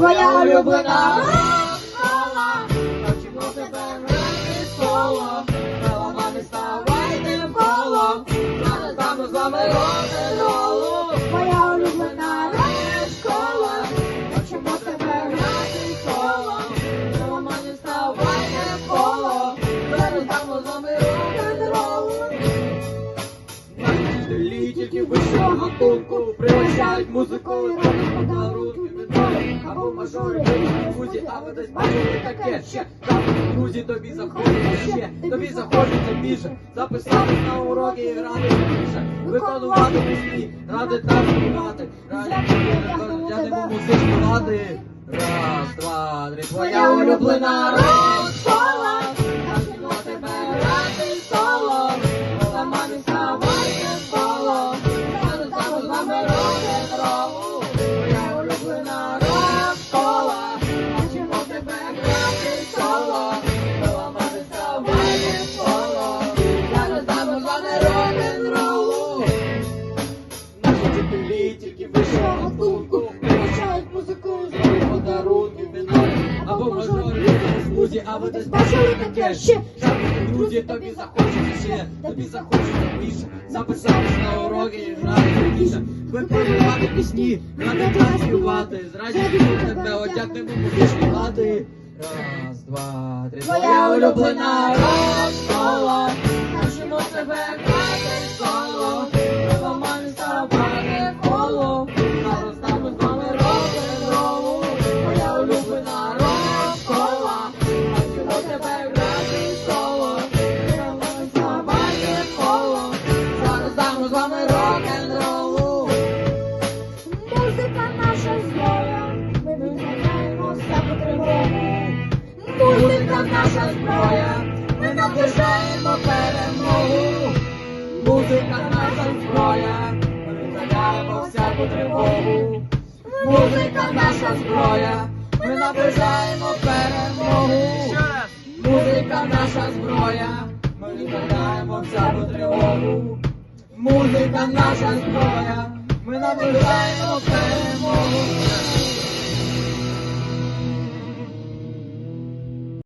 твоя улюблена школа, навчимо тебе грати в коло, меломани ставайте в коло, зараз там з вами рок-н-ролу. Твоя улюблена школа, навчимо тебе грати в коло, меломани ставайте в коло, зараз там з вами рок-н-ролу. Наші вчителі тільки вищого гатунку Пригощають музикою, роблять або мажори Друзі, а ви десь бачили таке ще. Так, друзі, тобі захочеться ще Тобі захочеться більше Записатись на уроки і грати більше. Виконувати пісні, ради танцювати Ради дякуємо музичні ради. Раз, два, три. Твоя улюблена рок-школа Навчимо тебе грати в соло. Сама не Вчителі тільки вищого гатунку Пригощають музикою, зробить подарунки Мінори або мажори Смузі, а ви десь бачили таке ще? Шапки, друзі, тобі захочеться ще Тобі захочеться більше. Записатись на уроки і грати більше Виконувати пісні, грати танцювати З радістю. Тебе одягнемо музичні лади Раз, два, три. Твоя улюблена рок-школа Музика наша зброя, ми відганяємо всяку тривогу. Музика наша зброя, ми наближаємо перемогу. Музика наша зброя, ми віддаляємо всяку тривогу. Музика наша зброя, ми наближаємо перемогу. Музика наша зброя, ми віддаляємо всяку тривогу. Музика наша зброя, ми наближаємо перемогу.